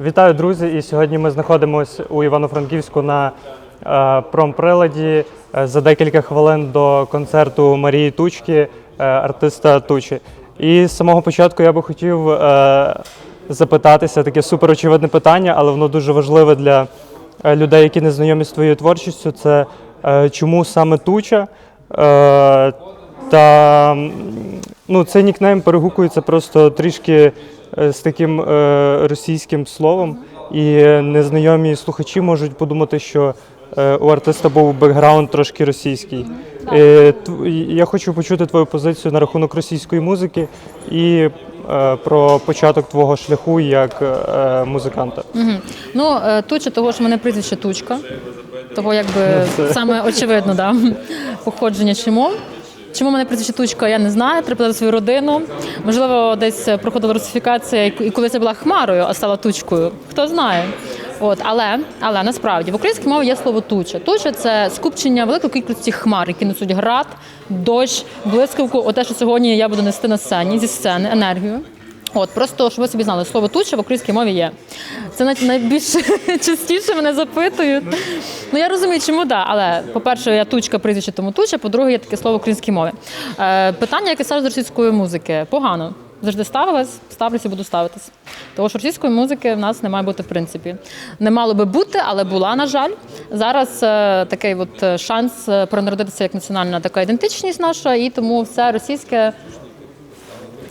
Вітаю, друзі! І сьогодні ми знаходимося у Івано-Франківську на е, промприладі е, за декілька хвилин до концерту Марії Тучки, е, артиста Тучі. І з самого початку я би хотів запитатися таке суперочевидне питання, але воно дуже важливе для людей, які не знайомі з твоєю творчістю. Це чому саме Туча? Та ну, цей нікнейм перегукується просто трішки е, з таким е, російським словом, і незнайомі слухачі можуть подумати, що е, у артиста був бекграунд трошки російський. Е, Я хочу почути твою позицію на рахунок російської музики і е, про початок твого шляху як е, музиканта. Мгм. Ну, е, туча того, в мене прізвище Тучка. Того якби Ну, саме очевидно, да. походження чому. Чому мене прізвище Тучка, я не знаю. Треба свою родину. Можливо, десь проходила русифікація, і колись я була хмарою, а стала тучкою. Хто знає. От, але, але насправді в українській мові є слово туча. Туча це скупчення великої кількості хмар, які несуть град, дощ, блискавку. Оте, що сьогодні я буду нести на сцені зі сцени енергію. От, просто щоб ви собі знали, слово туча в українській мові є. Це най- найбільш частіше мене запитують. Ну я розумію, чому да. Але по-перше, я тучка, прізвище тому туча. По-друге, є таке слово в українській мові. Е, питання, яке ставить з російської музики, погано. Завжди ставилась, ставлюся, буду ставитись. Тому що російської музики в нас не має бути в принципі. Не мало би бути, але була, на жаль. Зараз е, такий от е, шанс е, пронародитися як національна така ідентичність наша, і тому все російське.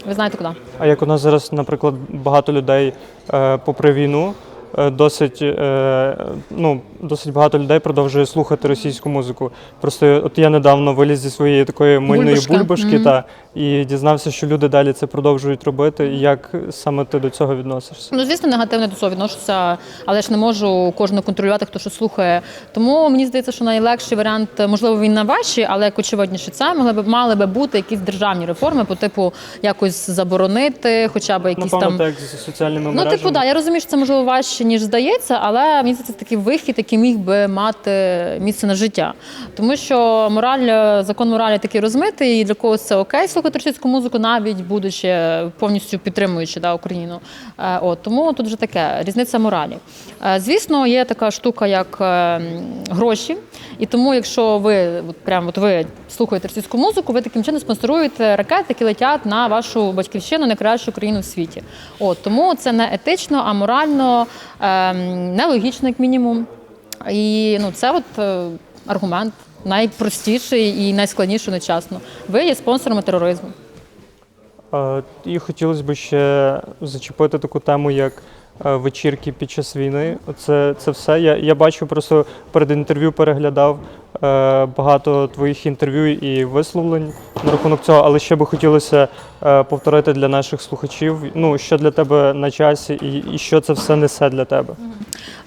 Ви знаєте куди? А як у нас зараз, наприклад, багато людей е, попри війну, е, досить, е, ну, досить багато людей продовжує слухати російську музику. Просто от я недавно виліз зі своєї такої мильної Бульбашка. бульбашки та, і дізнався, що люди далі це продовжують робити. І як саме ти до цього відносишся? Ну, звісно, негативно до цього відношуся, але ж не можу кожного контролювати, хто що слухає. Тому мені здається, що найлегший варіант, можливо, він на ваші, але як очевидніше, це могли б мали би бути якісь державні реформи, по типу якось заборонити, хоча б якісь Напевно, там. так з соціальними Ну, мережами. типу, да, я розумію, що це можливо важче, ніж здається, але мені здається, це такий вихід, який міг би мати місце на життя. Тому що мораль, закон моралі такий розмитий, і для когось це окей слухати російську музику, навіть будучи повністю підтримуючи да, Україну. Е, От, тому тут вже таке різниця моралі. Е, Звісно, є така штука, як е, гроші. І тому, якщо ви от, прям от ви слухаєте російську музику, ви таким чином спонсоруєте ракети, які летять на вашу батьківщину, найкращу країну в світі. От тому це не етично, а морально нелогічно, як мінімум. І ну, це от е, аргумент найпростіший і найскладніший одночасно. Ви є спонсорами тероризму. І хотілося б ще зачепити таку тему, як е, вечірки під час війни. Це, це все. Я, я бачу, просто перед інтерв'ю переглядав багато твоїх інтерв'ю і висловлень на рахунок цього, але ще би хотілося е, повторити для наших слухачів, ну, що для тебе на часі і, і що це все несе для тебе.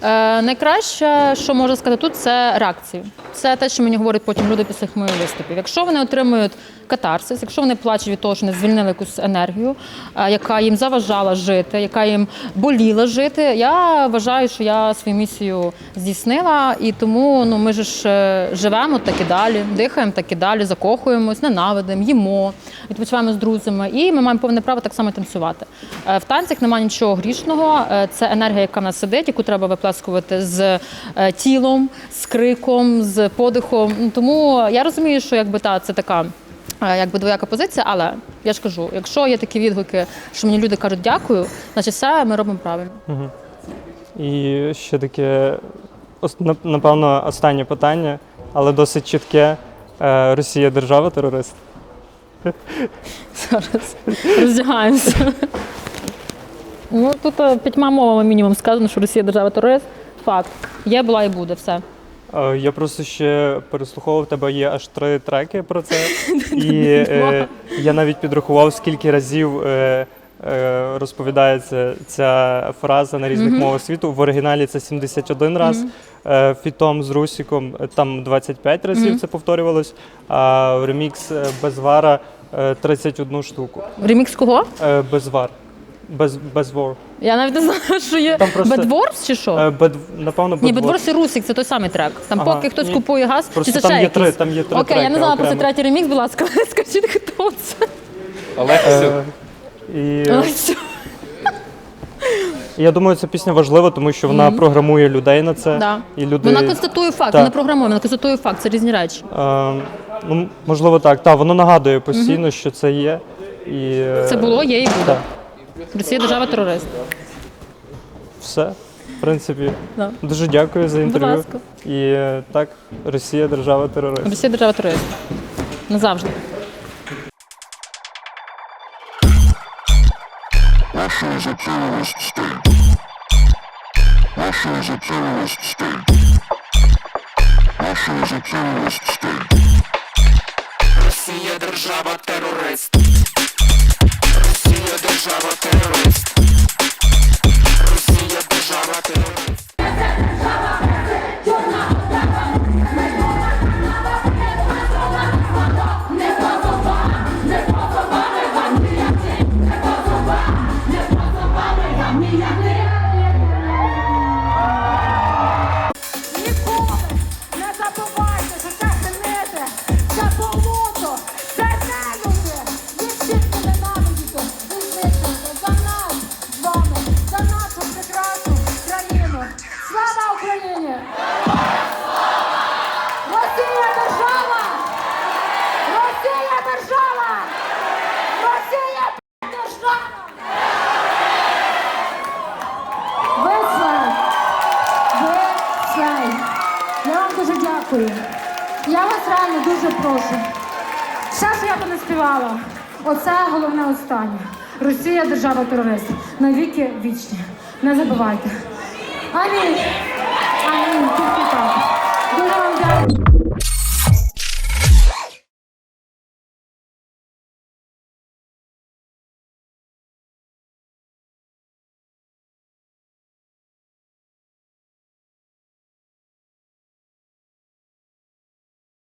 Е, найкраще, що можу сказати тут, це реакції. Це те, що мені говорять потім люди після моїх виступів. Якщо вони отримують катарсис, якщо вони плачуть від того, що не звільнили якусь енергію, е, яка їм заважала жити, яка їм боліла жити, я вважаю, що я свою місію здійснила, і тому ну ми ж е, живемо так і далі, дихаємо так і далі, закохуємось, ненавидимо, їмо, відпочиваємо з друзями, і ми маємо повне право так само танцювати. Е, В танцях немає нічого грішного. е, Це енергія, яка в нас сидить, яку треба виплескувати з е, тілом, з криком, з подихом. Тому я розумію, що якби та це така. Якби двояка позиція, але я ж кажу, якщо є такі відгуки, що мені люди кажуть дякую, значить все ми робимо правильно. І ще таке, напевно, останнє питання, але досить чітке. Е, Росія держава терорист. Зараз роздягаємося. Ну тут е, п'ятьма мовами мінімум сказано, що Росія держава терорист. Факт. Є, була і буде все. Е, Я просто ще переслуховував, тебе є аж три треки про це. І е, я навіть підрахував, скільки разів е, е, розповідається ця фраза на різних мовах світу. В оригіналі це 71 раз. Е, Фітом з Русіком е, там 25 разів це повторювалось, а в ремікс е, Безвара е, 31 штуку. Ремікс кого? Е, Безвар. Без, безвор. Я навіть не знаю, що є. Там просто- Бедворс чи що? Е, бед, напевно, Ні, Бедвор. Бедворс і Русик це той самий трек. Там Ага, поки хтось ні. купує газ, Просто чи це там ще є три- там є три Окей, я не знала про цей третій ремікс, будь ласка, скажіть, хто це. Олег. Е, і, я думаю, ця пісня важлива, тому що вона програмує людей на це. Да. І люди... Вона констатує факт, Так. вона програмує, вона констатує факт, це різні речі. Е, ну, можливо, так. Та, воно нагадує постійно, що це є. І, е, Це було, є і буде. Так. Росія держава терорист. Все. В принципі, Да. дуже дякую за інтерв'ю. ласка. І е, так, Росія держава терорист. Росія держава терорист. Назавжди. Russia is a terrorist state. Russia is a terrorist state. Russia is a terrorist state. Росія держава терорист. Росія держава терорист. আপনি дякую. Я вас реально дуже прошу. Все, що я би не співала, оце головне останнє. Росія держава терорист. Навіки вічні. Не забувайте. Амінь. Амінь.